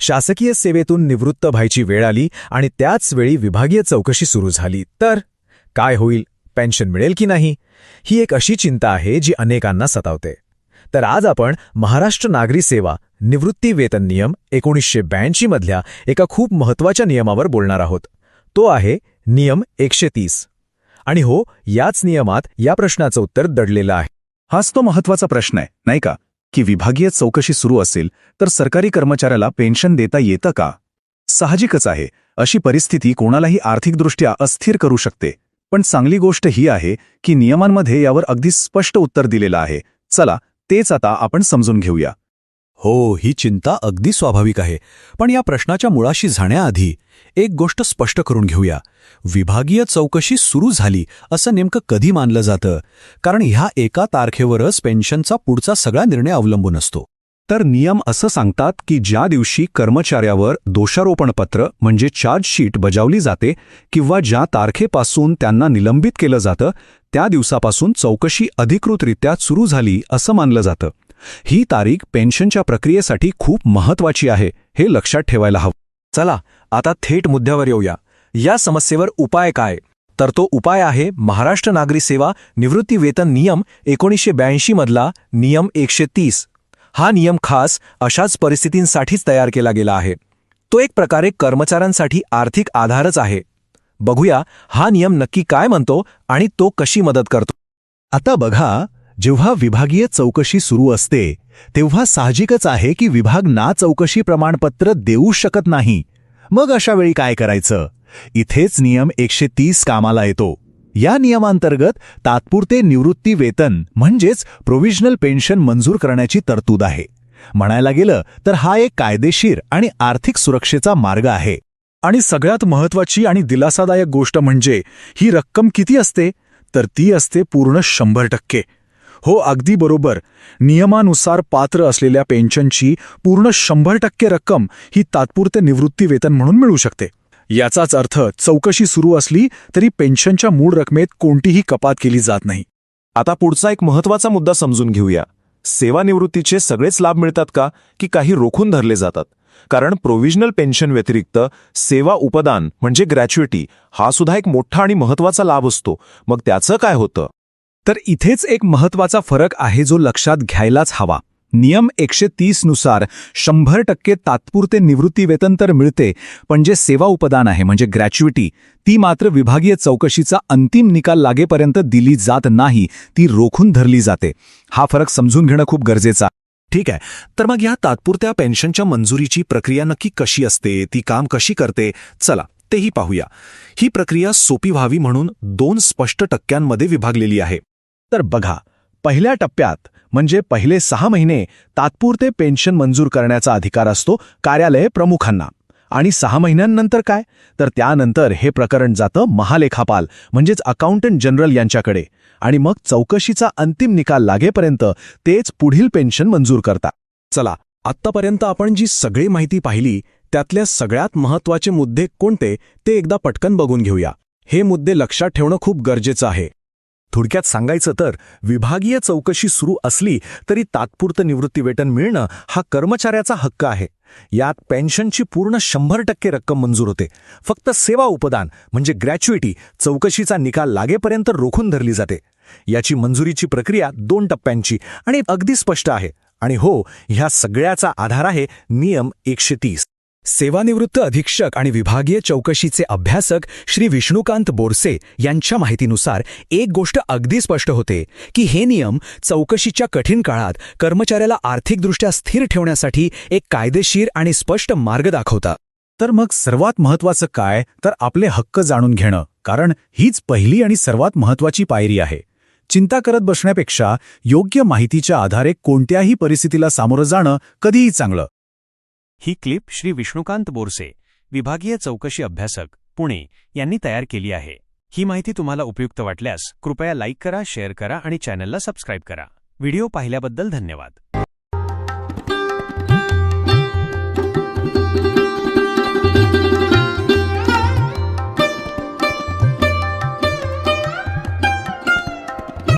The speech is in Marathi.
शासकीय सेवेतून निवृत्त व्हायची वेळ आली आणि त्याच वेळी विभागीय चौकशी सुरू झाली. तर काय होईल? पेन्शन मिळेल की नाही? ही एक अशी चिंता आहे जी अनेकांना सतावते. तर आज आपण महाराष्ट्र नागरी सेवा निवृत्ती वेतन नियम एकोणीसशे ब्याऐंशी मधल्या एका खूप महत्त्वाच्या नियमावर बोलणार आहोत. तो आहे नियम एकशे तीस. आणि हो याच नियमात या प्रश्नाचं उत्तर दडलेलं आहे. हाच तो महत्त्वाचा प्रश्न आहे नाही का? की विभागीय चौकशी सुरू असेल तर सरकारी कर्मचाऱ्याला पेन्शन देता येतं का? साहजिकच आहे अशी परिस्थिती कोणालाही आर्थिकदृष्ट्या अस्थिर करू शकते. पण चांगली गोष्ट ही आहे की नियमांमध्ये यावर अगदी स्पष्ट उत्तर दिलेलं आहे. चला तेच आता आपण समजून घेऊया. हो ही चिंता अगदी स्वाभाविक आहे. पण या प्रश्नाच्या मुळाशी जाण्याआधी एक गोष्ट स्पष्ट करून घेऊया. विभागीय चौकशी सुरू झाली असं नेमकं कधी मानलं जातं? कारण ह्या एका तारखेवरच पेन्शनचा पुढचा सगळा निर्णय अवलंबून असतो. तर नियम असं सांगतात की ज्या दिवशी कर्मचाऱ्यावर दोषारोपणपत्र म्हणजे चार्जशीट बजावली जाते किंवा ज्या तारखेपासून त्यांना निलंबित केलं जातं त्या दिवसापासून चौकशी अधिकृतरित्या सुरू झाली असं मानलं जातं. ही तारीख पेन्शनच्या प्रक्रियेसाठी खूप महत्वाची आहे हे लक्षात ठेवायला हवं. चला आता थेट मुद्द्यावर येऊया. या समस्येवर उपाय काय? तर तो उपाय आहे महाराष्ट्र नागरी सेवा निवृत्ती वेतन नियम एकोणीसशे ब्याऐंशी मधला नियम एकशे तीस. हा नियम खास अशाच परिस्थितींसाठीच तयार केला गेला आहे. तो एक प्रकारे कर्मचाऱ्यांसाठी आर्थिक आधारच आहे. बघूया हा नियम नक्की काय म्हणतो आणि तो कशी मदत करतो. आता बघा जेव्हा विभागीय चौकशी सुरू असते तेव्हा साहजिकच आहे की विभाग ना चौकशी प्रमाणपत्र देऊ शकत नाही. मग अशा वेळी काय करायचं? इथेच नियम एकशे तीस कामाला येतो. या नियमांतर्गत तात्पुरते निवृत्ती वेतन म्हणजेच प्रोव्हिजनल पेन्शन मंजूर करण्याची तरतूद आहे. म्हणायला गेलं तर हा एक कायदेशीर आणि आर्थिक सुरक्षेचा मार्ग आहे. आणि सगळ्यात महत्वाची आणि दिलासादायक गोष्ट म्हणजे ही रक्कम किती असते? तर ती असते पूर्ण शंभर टक्के. हो अगदी बरोबर. नियमानुसार पात्र असलेल्या पेन्शनची पूर्ण शंभर टक्के रक्कम ही तात्पुरते निवृत्ती वेतन म्हणून मिळू शकते. याचाच अर्थ चौकशी सुरू असली तरी पेन्शनच्या मूळ रकमेत कोणतीही कपात केली जात नाही. आता पुढचा एक महत्त्वाचा मुद्दा समजून घेऊया. सेवानिवृत्तीचे सगळेच लाभ मिळतात का की काही रोखून धरले जातात? कारण प्रोव्हिजनल पेन्शन व्यतिरिक्त सेवा उपदान म्हणजे ग्रॅच्युएटी हा सुद्धा एक मोठा आणि महत्त्वाचा लाभ असतो. मग त्याचं काय होतं? तर इथेच एक महत्त्वाचा फरक आहे जो लक्षात घ्यायलाच हवा. नियम एकशे तीसनुसार शंभर टक्के तात्पुरते निवृत्तीवेतन तर मिळते पण जे सेवा उपदान आहे म्हणजे ग्रॅच्युइटी ती मात्र विभागीय चौकशीचा अंतिम निकाल लागेपर्यंत दिली जात नाही ती रोखून धरली जाते. हा फरक समजून घेणं खूप गरजेचं ठीक आहे. तर मग या तात्पुरत्या पेन्शनच्या मंजुरीची प्रक्रिया नक्की कशी असते? ती काम कशी करते? चला तेही पाहूया. ही प्रक्रिया सोपी व्हावी म्हणून दोन स्पष्ट टक्क्यांमध्ये विभागलेली आहे. तर बघा पहिल्या टप्प्यात म्हणजे पहिले सहा महिने तात्पुरते पेन्शन मंजूर करण्याचा अधिकार असतो कार्यालय प्रमुखांना. आणि सहा महिन्यांनंतर काय? तर त्यानंतर हे प्रकरण जातं महालेखापाल म्हणजेच अकाउंटंट जनरल यांच्याकडे. आणि मग चौकशीचा अंतिम निकाल लागेपर्यंत तेच पुढील पेन्शन मंजूर करतात. चला आत्तापर्यंत आपण जी सगळी माहिती पाहिली त्यातल्या सगळ्यात महत्त्वाचे मुद्दे कोणते ते एकदा पटकन बघून घेऊया. हे मुद्दे लक्षात ठेवणं खूप गरजेचं आहे. थोडक्यात सांगायचं तर विभागीय चौकशी सुरू असली तरी तात्पुरतं निवृत्तीवेतन मिळणं हा कर्मचाऱ्याचा हक्क आहे. यात पेन्शनची पूर्ण शंभर टक्के रक्कम मंजूर होते. फक्त सेवा उपदान म्हणजे ग्रॅच्युइटी चौकशीचा निकाल लागेपर्यंत रोखून धरली जाते. याची मंजुरीची प्रक्रिया दोन टप्प्यांची आणि अगदी स्पष्ट आहे. आणि हो ह्या सगळ्याचा आधार आहे नियम एकशे तीस. सेवानिवृत्त अधीक्षक आणि विभागीय चौकशीचे अभ्यासक श्री विष्णुकांत बोरसे यांच्या माहितीनुसार एक गोष्ट अगदी स्पष्ट होते की हे नियम चौकशीच्या कठीण काळात कर्मचाऱ्याला आर्थिकदृष्ट्या स्थिर ठेवण्यासाठी एक कायदेशीर आणि स्पष्ट मार्ग दाखवता. तर मग सर्वात महत्वाचं काय? तर आपले हक्क जाणून घेणं कारण हीच पहिली आणि सर्वात महत्वाची पायरी आहे. चिंता करत बसण्यापेक्षा योग्य माहितीच्या आधारे कोणत्याही परिस्थितीला सामोरं जाणं कधीही चांगलं. ही क्लिप श्री विष्णुकांत बोरसे विभागीय चौकशी अभ्यासक पुणे यांनी तयार केली आहे. ही माहिती तुम्हाला उपयुक्त वाटल्यास कृपया लाईक करा शेअर करा आणि चॅनलला सबस्क्राईब करा. व्हिडिओ पाहिल्याबद्दल धन्यवाद.